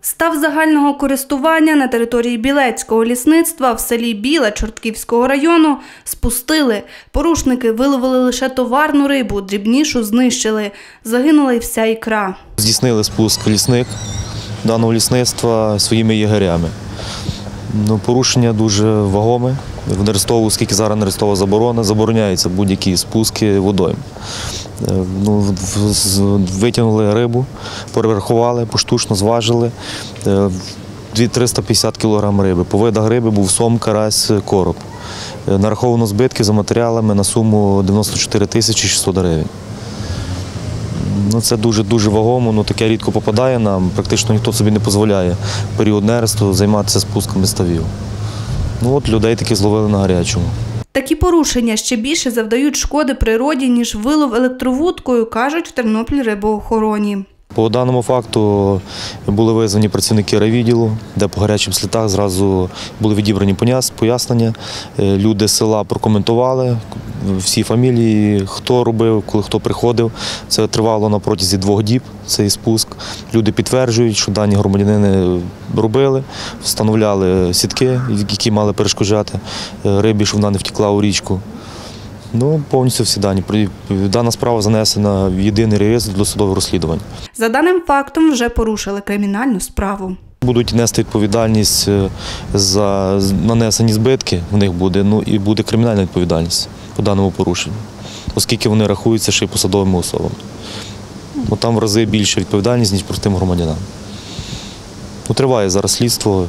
Став загального користування на території Білецького лісництва в селі Біле Чортківського району спустили. Порушники виловили лише товарну рибу, дрібнішу знищили. Загинула й вся ікра. Здійснили спуск лісник даного лісництва своїми ягерями. Ну, порушення дуже вагоме. В Нерестову, оскільки зараз Нерестова заборона, забороняються будь-які спуски водойм. Е, Ну, витягнули рибу, перерахували, поштучно зважили. Е, 350 кг риби. По видах риби був сом, карась, короб. Е, Нараховано збитків за матеріалами на суму 94 тисячі 600 гривень. Ну, це дуже дуже вагомо, ну таке рідко попадає нам. Практично ніхто собі не дозволяє в період нересту займатися спусками ставів. Ну от людей таки зловили на гарячому. Такі порушення ще більше завдають шкоди природі, ніж вилов електровудкою, кажуть в Тернопіль рибоохороні. По даному факту були визвані працівники райвідділу, де по гарячим слідах зразу були відібрані пояснення. Е, Люди села прокоментували всі фамілії, хто робив, коли хто приходив. Це тривало на протязі двох діб, цей спуск. Люди підтверджують, що дані громадянини робили, встановляли сітки, які мали перешкоджати е, рибі, щоб вона не втекла у річку. Ну, повністю всі дані. Дана справа занесена в єдиний реєстр досудових розслідувань. За даним фактом вже порушили кримінальну справу. Будуть нести відповідальність е, за нанесені збитки, в них буде, ну і буде кримінальна відповідальність по даному порушенню, оскільки вони рахуються ще й посадовими особами. Ну, там в рази більша відповідальність, ніж простим громадянам. Ну, триває зараз слідство.